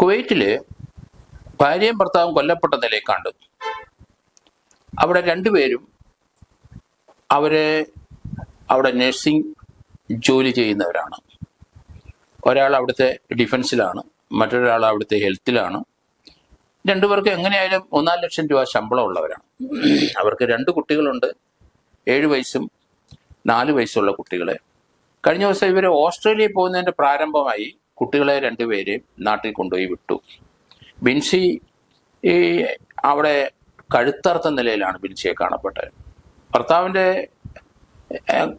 കുവൈറ്റിൽ ഭാര്യയും ഭർത്താവും കൊല്ലപ്പെട്ട നിലയിൽ കണ്ടു. അവിടെ രണ്ടുപേരും അവരെ അവിടെ നഴ്സിംഗ് ജോലി ചെയ്യുന്നവരാണ്. ഒരാൾ അവിടുത്തെ ഡിഫൻസിലാണ് മറ്റൊരാൾ അവിടുത്തെ ഹെൽത്തിലാണ്. രണ്ടുപേർക്ക് എങ്ങനെയായാലും ഒന്നാൽ ലക്ഷം രൂപ ശമ്പളം ഉള്ളവരാണ്. അവർക്ക് രണ്ട് കുട്ടികളുണ്ട് ഏഴ് വയസ്സും നാല് വയസ്സുള്ള കുട്ടികളെ. കഴിഞ്ഞ ദിവസം ഇവർ ഓസ്ട്രേലിയയിൽ പോകുന്നതിന്റെ പ്രാരംഭമായി കുട്ടികളെ രണ്ടുപേരെയും നാട്ടിൽ കൊണ്ടുപോയി വിട്ടു. ബിൻസി ഈ അവിടെ കഴുത്തറുത്ത നിലയിലാണ് ബിൻസിയെ കാണപ്പെട്ടത്. ഭർത്താവിന്റെ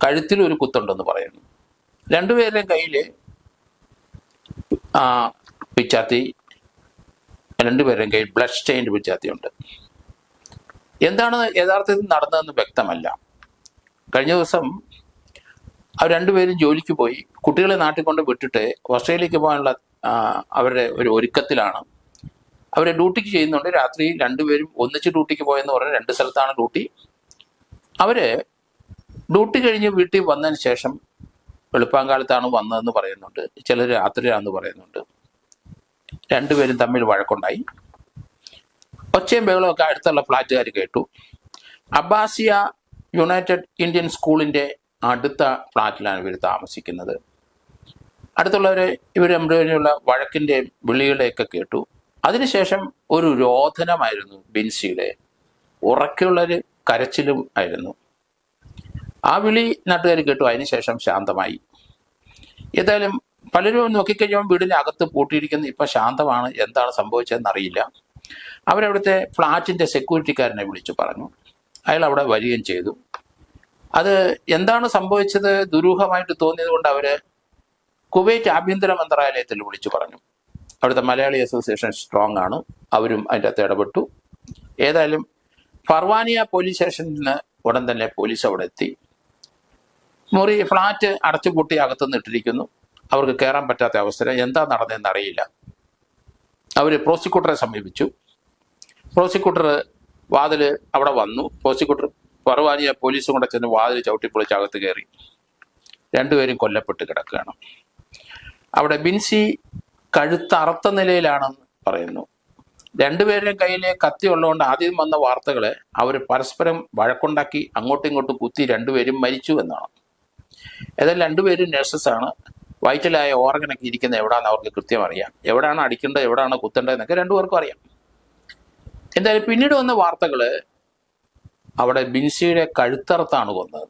കഴുത്തിൽ ഒരു കുത്തുണ്ടെന്ന് പറയുന്നു. രണ്ടുപേരുടെയും കയ്യിൽ ആ പിച്ചാത്തി രണ്ടുപേരുടെയും കയ്യിൽ ബ്ലഡ് സ്റ്റെയിൻഡ് പിച്ചാത്തിയുണ്ട്. എന്താണ് യഥാർത്ഥത്തിൽ നടന്നതെന്ന് വ്യക്തമല്ല. കഴിഞ്ഞ ദിവസം അവർ രണ്ടുപേരും ജോലിക്ക് പോയി. കുട്ടികളെ നാട്ടിൽ കൊണ്ട് വിട്ടിട്ട് ഓസ്ട്രേലിയക്ക് പോകാനുള്ള അവരുടെ ഒരു ഒരുക്കത്തിലാണ്. അവരെ ഡ്യൂട്ടിക്ക് ചെയ്യുന്നുണ്ട്. രാത്രി രണ്ടുപേരും ഒന്നിച്ച് ഡ്യൂട്ടിക്ക് പോയെന്ന് പറഞ്ഞാൽ രണ്ട് സ്ഥലത്താണ് ഡ്യൂട്ടി. അവർ ഡ്യൂട്ടി കഴിഞ്ഞ് വീട്ടിൽ വന്നതിന് ശേഷം വെളുപ്പാങ്കാലത്താണ് വന്നതെന്ന് പറയുന്നുണ്ട്. ചിലർ രാത്രിയാണെന്ന് പറയുന്നുണ്ട്. രണ്ടുപേരും തമ്മിൽ വഴക്കുണ്ടായി. ഒച്ചയും ബഹളമൊക്കെ അടുത്തുള്ള ഫ്ലാറ്റുകാർ കേട്ടു. അബ്ബാസിയ യുണൈറ്റഡ് ഇന്ത്യൻ സ്കൂളിന്റെ അടുത്ത ഫ്ലാറ്റിലാണ് ഇവർ താമസിക്കുന്നത്. അടുത്തുള്ളവർ ഇവർ തമ്മിലുള്ള വഴക്കിന്റെയും വിളികളുടെയൊക്കെ കേട്ടു. അതിനുശേഷം ഒരു രോധനമായിരുന്നു ബിൻസിയുടെ. ഉറക്കെയുള്ളൊരു കരച്ചിലും ആയിരുന്നു. ആ വിളി നാട്ടുകാർ കേട്ടു. അതിനുശേഷം ശാന്തമായി. ഏതായാലും പലരും നോക്കിക്കഴിഞ്ഞാൽ വീടിന് അകത്ത് പൂട്ടിയിരിക്കുന്നു ഇപ്പം ശാന്തമാണ്. എന്താണ് സംഭവിച്ചതെന്ന് അറിയില്ല അവരവിടുത്തെ ഫ്ലാറ്റിന്റെ സെക്യൂരിറ്റിക്കാരനെ വിളിച്ചു പറഞ്ഞു. അയാൾ അവിടെ വരികയും ചെയ്തു. അത് എന്താണ് സംഭവിച്ചത്? ദുരൂഹമായിട്ട് തോന്നിയത് കൊണ്ട് അവർ കുവൈറ്റ് ആഭ്യന്തര മന്ത്രാലയത്തിൽ വിളിച്ചു പറഞ്ഞു. അവിടുത്തെ മലയാളി അസോസിയേഷൻ സ്ട്രോങ് ആണ്. അവരും അതിന്റെ അകത്ത് ഇടപെട്ടു. ഏതായാലും ഫർവാനിയ പോലീസ് സ്റ്റേഷനിൽ നിന്ന് ഉടൻ തന്നെ പോലീസ് അവിടെ എത്തി. മുറി ഫ്ലാറ്റ് അടച്ചുപൂട്ടി അകത്തുനിന്ന് ഇട്ടിരിക്കുന്നു. അവർക്ക് കയറാൻ പറ്റാത്ത അവസരം എന്താ നടന്നതെന്ന് അറിയില്ല. അവർ പ്രോസിക്യൂട്ടറെ സമീപിച്ചു. പ്രോസിക്യൂട്ടർ വാതിൽ അവിടെ വന്നു. പ്രോസിക്യൂട്ടർ ഫർവാനിയ പോലീസും കൂടെ ചെന്ന് വാതിൽ ചവിട്ടിപ്പൊളിച്ച് അകത്ത് കയറി. രണ്ടുപേരും കൊല്ലപ്പെട്ട് കിടക്കുകയാണ്. അവിടെ ബിൻസി കഴുത്തറുത്ത നിലയിലാണെന്ന് പറയുന്നു. രണ്ടുപേരുടെയും കയ്യിലെ കത്തി ഉള്ളതുകൊണ്ട് ആദ്യം വന്ന വാർത്തകളെ അവർ പരസ്പരം വഴക്കുണ്ടാക്കി അങ്ങോട്ടും ഇങ്ങോട്ടും കുത്തി രണ്ടുപേരും മരിച്ചു എന്നാണ്. ഏതായാലും രണ്ടുപേരും നഴ്സസ് ആണ്. വയറ്റിലായ ഓർഗനൊക്കെ ഇരിക്കുന്ന എവിടാന്ന് അവർക്ക് കൃത്യം അറിയാം. എവിടാണ് അടിക്കേണ്ടത് എവിടാണ് കുത്തേണ്ടത് എന്നൊക്കെ രണ്ടുപേർക്കും അറിയാം. എന്തായാലും പിന്നീട് വന്ന വാർത്തകൾ അവിടെ ബിൻസിയുടെ കഴുത്തറത്താണ് കൊന്നത്.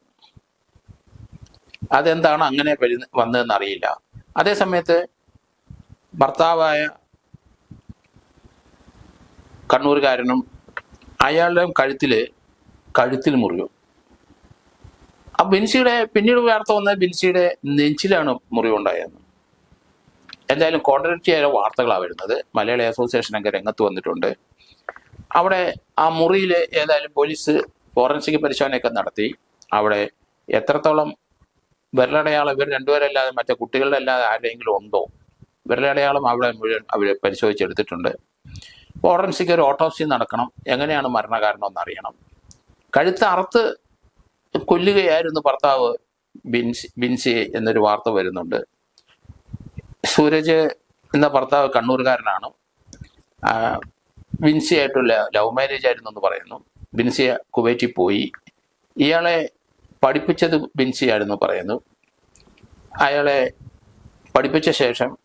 അതെന്താണ് അങ്ങനെ വരു- വന്നതെന്ന് അറിയില്ല അതേ സമയത്ത് ഭർത്താവായ കണ്ണൂർകാരനും അയാളുടെ കഴുത്തിൽ കഴുത്തിൽ മുറിവ് ആ ബിൻസിയുടെ പിന്നീട് വാർത്ത വന്ന ബിൻസിയുടെ നെഞ്ചിലാണ് മുറിവുണ്ടായത്. എന്തായാലും കോൺട്രഡിക്റ്റ് ആയ വാർത്തകളാണ് വരുന്നത്. മലയാളി അസോസിയേഷൻ അസോസിയേഷനൊക്കെ രംഗത്ത് വന്നിട്ടുണ്ട്. അവിടെ ആ മുറിയിൽ ഏതായാലും പോലീസ് ഫോറൻസിക് പരിശോധനയൊക്കെ നടത്തി. അവിടെ എത്രത്തോളം വിരലടയാളം ഇവർ രണ്ടുപേരല്ലാതെ മറ്റേ കുട്ടികളുടെ അല്ലാതെ ആരെങ്കിലും ഉണ്ടോ? വിരലടയാളം അവിടെ മുഴുവൻ അവർ പരിശോധിച്ചെടുത്തിട്ടുണ്ട്. ഫോറൻസിക് ഒരു ഓട്ടോപ്സി നടക്കണം. എങ്ങനെയാണ് മരണകാരണം എന്നറിയണം. കഴുത്ത് അറുത്ത് കൊല്ലുകയായിരുന്നു ഭർത്താവ് ബിൻസി ബിൻസി എന്നൊരു വാർത്ത വരുന്നുണ്ട്. സൂരജ് എന്ന ഭർത്താവ് കണ്ണൂരുകാരനാണ് ആ, ബിൻസി ആയിട്ടുള്ള ലവ് മാരേജ് ആയിരുന്നു എന്ന് പറയുന്നു. ബിൻസിയ കുവൈറ്റിൽ പോയി. ഇയാളെ പഠിപ്പിച്ചത് ബിൻസിയായിരുന്നു പറയുന്നു. അയാളെ പഠിപ്പിച്ച ശേഷം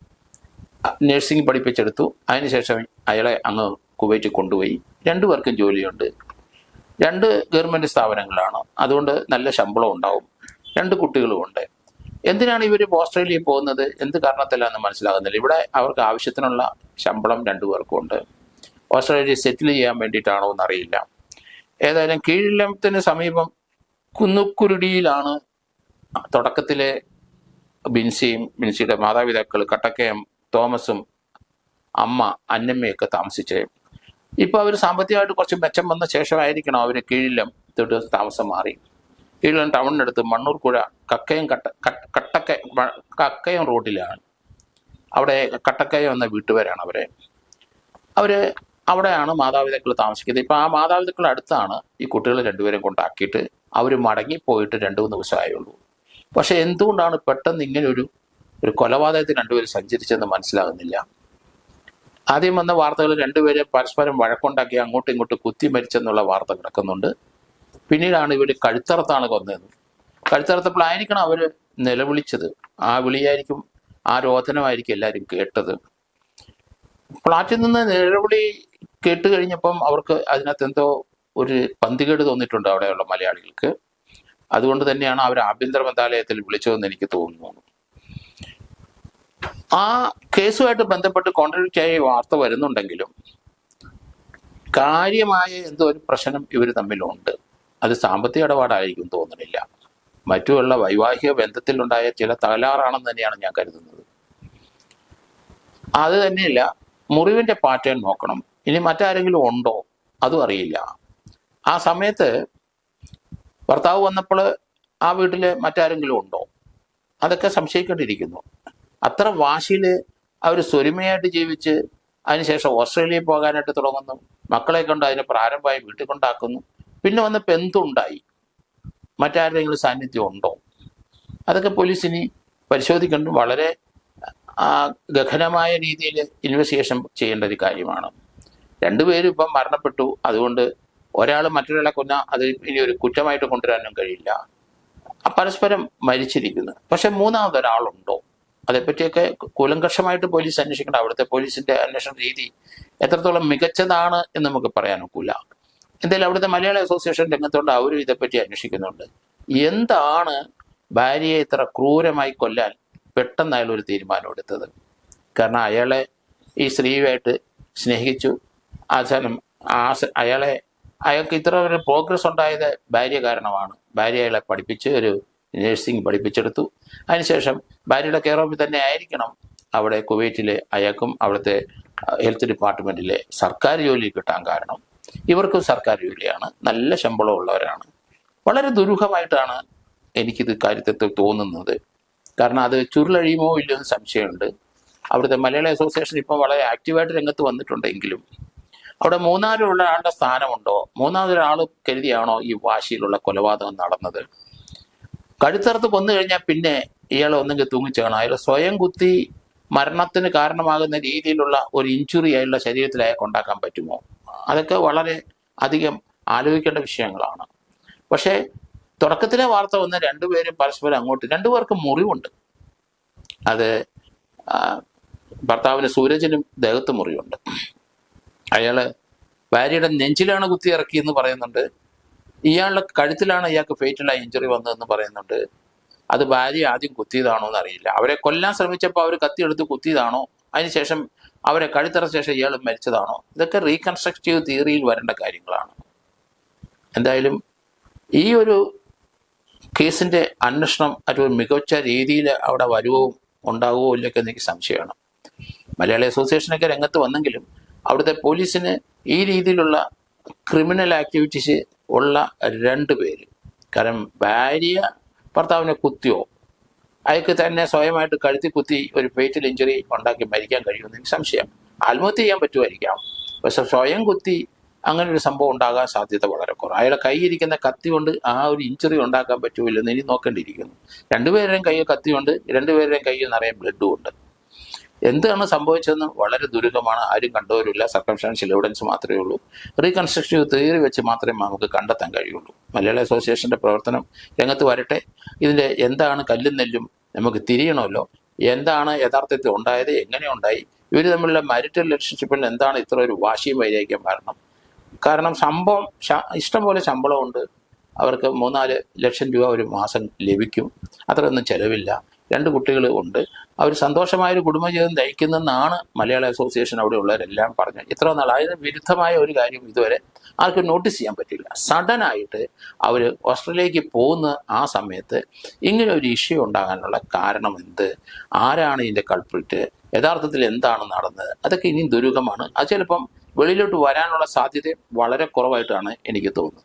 നഴ്സിംഗ് പഠിപ്പിച്ചെടുത്തു. അതിനുശേഷം അയാളെ അങ്ങ് കുവൈറ്റിൽ കൊണ്ടുപോയി. രണ്ടു പേർക്കും ജോലിയുണ്ട്. രണ്ട് ഗവൺമെന്റ് സ്ഥാപനങ്ങളാണ്. അതുകൊണ്ട് നല്ല ശമ്പളം ഉണ്ടാവും. രണ്ട് കുട്ടികളും ഉണ്ട്. എന്തിനാണ് ഇവർ ഓസ്ട്രേലിയയിൽ പോകുന്നത്? എന്ത് കാരണത്തിലാണെന്ന് മനസ്സിലാകുന്നില്ല. ഇവിടെ അവർക്ക് ആവശ്യത്തിനുള്ള ശമ്പളം രണ്ടുപേർക്കും ഉണ്ട്. ഓസ്ട്രേലിയ സെറ്റിൽ ചെയ്യാൻ വേണ്ടിയിട്ടാണോ എന്നറിയില്ല. ഏതായാലും കീഴിലത്തിന് സമീപം കുന്നുക്കുരുടിയിലാണ് തുടക്കത്തിലെ ബിൻസിയും ബിൻസിയുടെ മാതാപിതാക്കൾ കട്ടക്കയം തോമസും അമ്മ അന്നമ്മയൊക്കെ താമസിച്ചത് ഇപ്പോൾ അവർ സാമ്പത്തികമായിട്ട് കുറച്ച് മെച്ചം വന്ന ശേഷമായിരിക്കണം അവർ കീഴിലം തൊട്ട് താമസം മാറി. കീഴിലം ടൗണിനടുത്ത് മണ്ണൂർക്കുഴ കക്കയം കട്ട കട്ട- കട്ടക്ക കക്കയം റോഡിലാണ്. അവിടെ കട്ടക്കയം എന്ന വീട്ടുപേരാണ് അവരെ. അവർ അവിടെയാണ് മാതാപിതാക്കൾ താമസിക്കുന്നത്. ഇപ്പൊ ആ മാതാപിതാക്കളുടെ അടുത്താണ് ഈ കുട്ടികൾ രണ്ടുപേരും കൊണ്ടാക്കിയിട്ട് അവർ മടങ്ങി പോയിട്ട് രണ്ടു മൂന്ന് ദിവസമായുള്ളൂ. പക്ഷെ എന്തുകൊണ്ടാണ് പെട്ടെന്ന് ഇങ്ങനൊരു ഒരു കൊലപാതകത്തിൽ രണ്ടുപേരും സഞ്ചരിച്ചെന്ന് മനസ്സിലാകുന്നില്ല. ആദ്യം വന്ന വാർത്തകൾ രണ്ടുപേരെ പരസ്പരം വഴക്കുണ്ടാക്കി അങ്ങോട്ടും ഇങ്ങോട്ടും കുത്തി മരിച്ചെന്നുള്ള വാർത്ത കിടക്കുന്നുണ്ട്. പിന്നീടാണ് ഇവർ കഴുത്തറത്താണ് കൊന്നത്. കഴുത്തറത്തപ്പോഴായിരിക്കണം അവർ നിലവിളിച്ചത്. ആ വിളിയായിരിക്കും ആ രോധനമായിരിക്കും എല്ലാവരും കേട്ടത്. ഫ്ളാറ്റിൽ നിന്ന് നിലവിളി കേട്ട് കഴിഞ്ഞപ്പം അവർക്ക് അതിനകത്ത് എന്തോ ഒരു പന്തികേട് തോന്നിയിട്ടുണ്ട് അവിടെയുള്ള മലയാളികൾക്ക്. അതുകൊണ്ട് തന്നെയാണ് അവർ ആഭ്യന്തര മന്ത്രാലയത്തിൽ വിളിച്ചതെന്ന് എനിക്ക് തോന്നുന്നു. ആ കേസുമായിട്ട് ബന്ധപ്പെട്ട് കോൺട്രഡിക്റ്റ് ആയ വാർത്ത വരുന്നുണ്ടെങ്കിലും കാര്യമായ എന്തോ ഒരു പ്രശ്നം ഇവർ തമ്മിലുണ്ട്. അത് സാമ്പത്തിക ഇടപാടായിരിക്കും തോന്നുന്നില്ല മറ്റുള്ള വൈവാഹിക ബന്ധത്തിലുണ്ടായ ചില തകരാറാണെന്ന് തന്നെയാണ് ഞാൻ കരുതുന്നത്. അത് തന്നെയല്ല മുറിവിന്റെ പാറ്റേൺ നോക്കണം. ഇനി മറ്റാരെങ്കിലും ഉണ്ടോ? അതും അറിയില്ല. ആ സമയത്ത് ഭർത്താവ് വന്നപ്പോൾ ആ വീട്ടിൽ മറ്റാരെങ്കിലും ഉണ്ടോ? അതൊക്കെ സംശയിക്കേണ്ടിയിരിക്കുന്നു. അത്ര വാശിയിൽ അവർ സ്വരുമയായിട്ട് ജീവിച്ച് അതിനുശേഷം ഓസ്ട്രേലിയയിൽ പോകാനായിട്ട് തുടങ്ങുന്നു. മക്കളെ കൊണ്ട് അതിന് പ്രാരംഭമായി വീട്ടിൽ കൊണ്ടാക്കുന്നു. പിന്നെ വന്നപ്പോൾ എന്തുണ്ടായി? മറ്റാരുടെയെങ്കിലും സാന്നിധ്യം ഉണ്ടോ? അതൊക്കെ പോലീസിനി പരിശോധിക്കേണ്ടും വളരെ ഗഹനമായ രീതിയിൽ ഇൻവെസ്റ്റിഗേഷൻ ചെയ്യേണ്ട ഒരു കാര്യമാണ്. രണ്ടുപേരും ഇപ്പം മരണപ്പെട്ടു. അതുകൊണ്ട് ഒരാൾ മറ്റൊരാളെ കൊന്ന അത് ഇനി ഒരു കുറ്റമായിട്ട് കൊണ്ടുവരാനും കഴിയില്ല. പരസ്പരം മരിച്ചിരിക്കുന്നു. പക്ഷെ മൂന്നാമതൊരാളുണ്ടോ? അതേപ്പറ്റിയൊക്കെ കൂലങ്കഷമായിട്ട് പോലീസ് അന്വേഷിക്കണം അവിടുത്തെ പോലീസിന്റെ അന്വേഷണ രീതി എത്രത്തോളം മികച്ചതാണ് എന്ന് നമുക്ക് പറയാൻ ഒക്കില്ല എന്തായാലും അവിടുത്തെ മലയാള അസോസിയേഷൻ രംഗത്തോണ്ട്. അവരും ഇതേപ്പറ്റി അന്വേഷിക്കുന്നുണ്ട്. എന്താണ് ഭാര്യയെ ഇത്ര ക്രൂരമായി കൊല്ലാൻ പെട്ടെന്ന് അയാൾ ഒരു തീരുമാനം എടുത്തത് കാരണം അയാളെ ഈ സ്ത്രീയുമായിട്ട് സ്നേഹിച്ചു. അവസാനം ആശ അയാളെ അയാൾക്ക് ഇത്ര ഒരു പ്രോഗ്രസ് ഉണ്ടായത് ഭാര്യ കാരണമാണ്. ഭാര്യ അയാളെ പഠിപ്പിച്ച് ഒരു നഴ്സിംഗ് പഠിപ്പിച്ചെടുത്തു. അതിനുശേഷം ഭാര്യയുടെ കെയർ ഓഫിൽ തന്നെ ആയിരിക്കണം. അവിടെ കുവൈറ്റിലെ അയാൾക്കും അവിടുത്തെ ഹെൽത്ത് ഡിപ്പാർട്ട്മെന്റിലെ സർക്കാർ ജോലി കിട്ടാൻ കാരണം ഇവർക്കും സർക്കാർ ജോലിയാണ്. നല്ല ശമ്പളം ഉള്ളവരാണ്. വളരെ ദുരൂഹമായിട്ടാണ് എനിക്കിത് കാര്യത്തിൽ തോന്നുന്നത്. കാരണം അത് ചുരുളഴിയുമോ ഇല്ലയോ എന്ന് സംശയമുണ്ട്. അവിടുത്തെ മലയാള അസോസിയേഷൻ ഇപ്പോൾ വളരെ ആക്റ്റീവായിട്ട് രംഗത്ത് വന്നിട്ടുണ്ടെങ്കിലും അവിടെ മൂന്നാറിലുള്ള ആളുടെ സ്ഥാനമുണ്ടോ? മൂന്നാമതൊരാൾ കരുതിയാണോ ഈ വാശിയിലുള്ള കൊലപാതകം നടന്നത്? കഴുത്തറുത്ത് കൊന്നു കഴിഞ്ഞാൽ പിന്നെ ഇയാൾ ഒന്നെങ്കിൽ തൂങ്ങിച്ചേക്കണം അയാൾ സ്വയം കുത്തി മരണത്തിന് കാരണമാകുന്ന രീതിയിലുള്ള ഒരു ഇഞ്ചുറി അയാളുടെ ശരീരത്തിൽ അയാൾക്ക് ഉണ്ടാക്കാൻ പറ്റുമോ? അതൊക്കെ വളരെ അധികം ആലോചിക്കേണ്ട വിഷയങ്ങളാണ്. പക്ഷേ തുടക്കത്തിലെ വാർത്ത വന്ന് രണ്ടുപേരും പരസ്പരം അങ്ങോട്ട് രണ്ടുപേർക്ക് മുറിവുണ്ട്. അത് ഭർത്താവിന് സൂരജിനും ദേഹത്ത് മുറിവുണ്ട്. അയാൾ ഭാര്യയുടെ നെഞ്ചിലാണ് കുത്തി ഇറക്കി എന്ന് പറയുന്നുണ്ട്. ഇയാളുടെ കഴുത്തിലാണ് ഇയാൾക്ക് ഫേറ്റലായി ഇഞ്ചുറി വന്നതെന്ന് പറയുന്നുണ്ട്. അത് ഭാര്യ ആദ്യം കുത്തിയതാണോ എന്ന് അറിയില്ല അവരെ കൊല്ലാൻ ശ്രമിച്ചപ്പോൾ അവർ കത്തിയെടുത്ത് കുത്തിയതാണോ? അതിനുശേഷം അവരെ കഴുത്തറ ശേഷം ഇയാൾ മരിച്ചതാണോ? ഇതൊക്കെ റീകൺസ്ട്രക്റ്റീവ് തിയറിയിൽ വരേണ്ട കാര്യങ്ങളാണ്. എന്തായാലും ഈ ഒരു കേസിന്റെ അന്വേഷണം ഒരു മികച്ച രീതിയിൽ അവിടെ വരുവോ ഉണ്ടാവുമോ ഇല്ലൊക്കെ എനിക്ക് സംശയമാണ്. മലയാളി അസോസിയേഷനൊക്കെ രംഗത്ത് വന്നെങ്കിലും അവിടുത്തെ പോലീസിന് ഈ രീതിയിലുള്ള ക്രിമിനൽ ആക്ടിവിറ്റീസ് ഉള്ള രണ്ട് പേര്. കാരണം ഭാര്യ ഭർത്താവിനെ കുത്തിയോ അയാൾക്ക് തന്നെ സ്വയമായിട്ട് കഴുത്തി കുത്തി ഒരു ഫേറ്റൽ ഇഞ്ചുറി ഉണ്ടാക്കി മരിക്കാൻ കഴിയുമെന്ന് എനിക്ക് സംശയം. ആത്മഹത്യ ചെയ്യാൻ പറ്റുമായിരിക്കാം. പക്ഷെ സ്വയം കുത്തി അങ്ങനെ ഒരു സംഭവം ഉണ്ടാകാൻ സാധ്യത വളരെ കുറവ്. അയാളെ കൈയിരിക്കുന്ന കത്തി കൊണ്ട് ആ ഒരു ഇഞ്ചുറി ഉണ്ടാക്കാൻ പറ്റുമില്ലെന്ന് ഇനി നോക്കേണ്ടിയിരിക്കുന്നു. രണ്ടുപേരുടെയും കയ്യിൽ കത്തിയുണ്ട് രണ്ടുപേരുടെയും കയ്യിൽ നിറയെ ബ്ലഡും ഉണ്ട്. എന്താണ് സംഭവിച്ചതെന്ന് വളരെ ദുരൂഹമാണ് ആരും കണ്ടവരില്ല സർക്കംസ്റ്റാൻഷ്യൽ എവിഡൻസ് മാത്രമേ ഉള്ളൂ. റീകൺസ്ട്രക്റ്റീവ് തിയറി വെച്ച് മാത്രമേ നമുക്ക് കണ്ടെത്താൻ കഴിയുള്ളൂ. മലയാള അസോസിയേഷന്റെ പ്രവർത്തനം രംഗത്ത് വരട്ടെ. ഇതിന്റെ എന്താണ് കല്ലും നെല്ലും നമുക്ക് തിരിയണമല്ലോ. എന്താണ് യഥാർത്ഥത്തിൽ ഉണ്ടായത്? എങ്ങനെ ഉണ്ടായി? ഇവർ തമ്മിലുള്ള മാരിറ്റൽ റിലേഷൻഷിപ്പിൽ എന്താണ് ഇത്ര ഒരു വാശിയും വൈരാഗ്യം കാരണം? കാരണം സംഭവം ശ- ഇഷ്ടം പോലെ ശമ്പളമുണ്ട്. അവർക്ക് മൂന്നാൽ ലക്ഷം രൂപ ഒരു മാസം ലഭിക്കും. അത്രയൊന്നും ചെലവില്ല. രണ്ട് കുട്ടികൾ ഉണ്ട്. അവർ സന്തോഷമായ ഒരു കുടുംബജീവിതം നയിക്കുന്നെന്നാണ് മലയാള അസോസിയേഷൻ അവിടെയുള്ളവരെല്ലാം പറഞ്ഞത്. ഇത്ര നാൾ അതിന് വിരുദ്ധമായ ഒരു കാര്യം ഇതുവരെ ആർക്കും നോട്ടീസ് ചെയ്യാൻ പറ്റില്ല സഡനായിട്ട് അവർ ഓസ്ട്രേലിയക്ക് പോകുന്ന ആ സമയത്ത് ഇങ്ങനെ ഒരു ഇഷ്യൂ ഉണ്ടാകാനുള്ള കാരണം എന്ത്? ആരാണ് ഇതിന്റെ കൾപ്രിറ്റ് യഥാർത്ഥത്തിൽ എന്താണ് നടന്നത്? അതൊക്കെ ഇനിയും ദുരൂഹമാണ്. അത് ചിലപ്പം വെളിയിലോട്ട് വരാനുള്ള സാധ്യത വളരെ കുറവായിട്ടാണ് എനിക്ക് തോന്നുന്നത്.